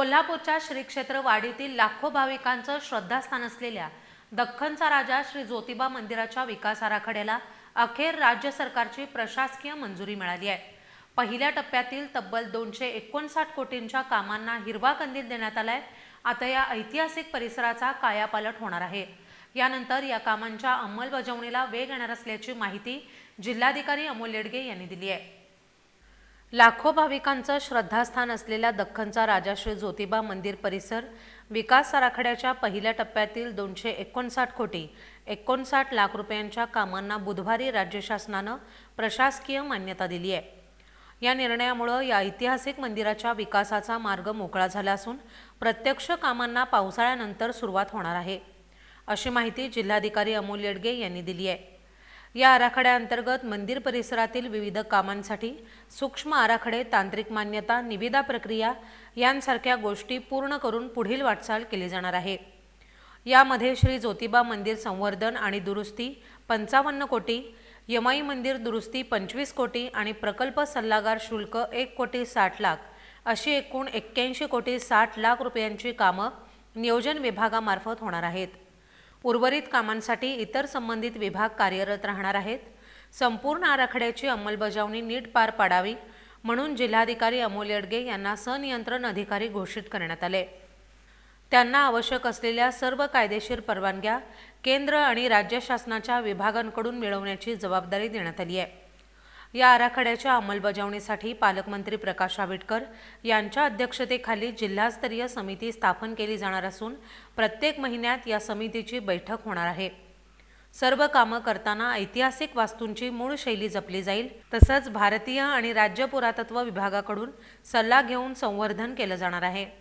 कोल्हापूरच्या श्रीक्षेत्र वाडीतील लाखो भाविकांचं श्रद्धास्थान असलेल्या दख्खनचा राजा श्री ज्योतिबा मंदिराच्या विकास आराखड्याला अखेर राज्य सरकारची प्रशासकीय मंजुरी मिळाली आहे. पहिल्या टप्प्यातील तब्बल दोनशे एकोणसाठ कोटींच्या कामांना हिरवा कंदील देण्यात आलाय. आता या ऐतिहासिक परिसराचा कायापालट होणार आहे. यानंतर या कामांच्या अंमलबजावणीला वेग येणार असल्याची माहिती जिल्हाधिकारी अमोल येडगे यांनी दिली आहे. लाखो भाविकांचं श्रद्धास्थान असलेल्या दख्खनचा राजा श्री ज्योतिबा मंदिर परिसर विकास आराखड्याच्या पहिल्या टप्प्यातील दोनशे एकोणसाठ कोटी एकोणसाठ लाख रुपयांच्या कामांना बुधवारी राज्य शासनानं प्रशासकीय मान्यता दिली आहे. या निर्णयामुळं या ऐतिहासिक मंदिराच्या विकासाचा मार्ग मोकळा झाला असून प्रत्यक्ष कामांना पावसाळ्यानंतर सुरुवात होणार आहे अशी माहिती जिल्हाधिकारी अमोल येडगे यांनी दिली आहे. या आराखड्याअंतर्गत मंदिर परिसरातील विविध कामांसाठी सूक्ष्म आराखडे तांत्रिक मान्यता निविदा प्रक्रिया यांसारख्या गोष्टी पूर्ण करून पुढील वाटचाल केली जाणार आहे. यामध्ये श्री ज्योतिबा मंदिर संवर्धन आणि दुरुस्ती पंचावन्न कोटी यमाई मंदिर दुरुस्ती पंचवीस कोटी आणि प्रकल्प सल्लागार शुल्क एक कोटी साठ लाख अशी एकूण एक्क्याऐंशी कोटी साठ लाख रुपयांची कामं नियोजन विभागामार्फत होणार आहेत. उर्वरित कामांसाठी इतर संबंधित विभाग कार्यरत राहणार आहेत. संपूर्ण आराखड्याची अंमलबजावणी नीट पार पाडावी म्हणून जिल्हाधिकारी अमोल येडगे यांना सनियंत्रण अधिकारी घोषित करण्यात आले. त्यांना आवश्यक असलेल्या सर्व कायदेशीर परवानग्या केंद्र आणि राज्य शासनाच्या विभागांकडून मिळवण्याची जबाबदारी देण्यात आली आहे. या आराखड्याच्या अंमलबजावणीसाठी पालकमंत्री प्रकाश आंबेडकर यांच्या अध्यक्षतेखाली जिल्हास्तरीय समिती स्थापन केली जाणार असून प्रत्येक महिन्यात या समितीची बैठक होणार आहे. सर्व कामं करताना ऐतिहासिक वास्तूंची मूळ शैली जपली जाईल तसंच भारतीय आणि राज्य पुरातत्व विभागाकडून सल्ला घेऊन संवर्धन केलं जाणार आहे.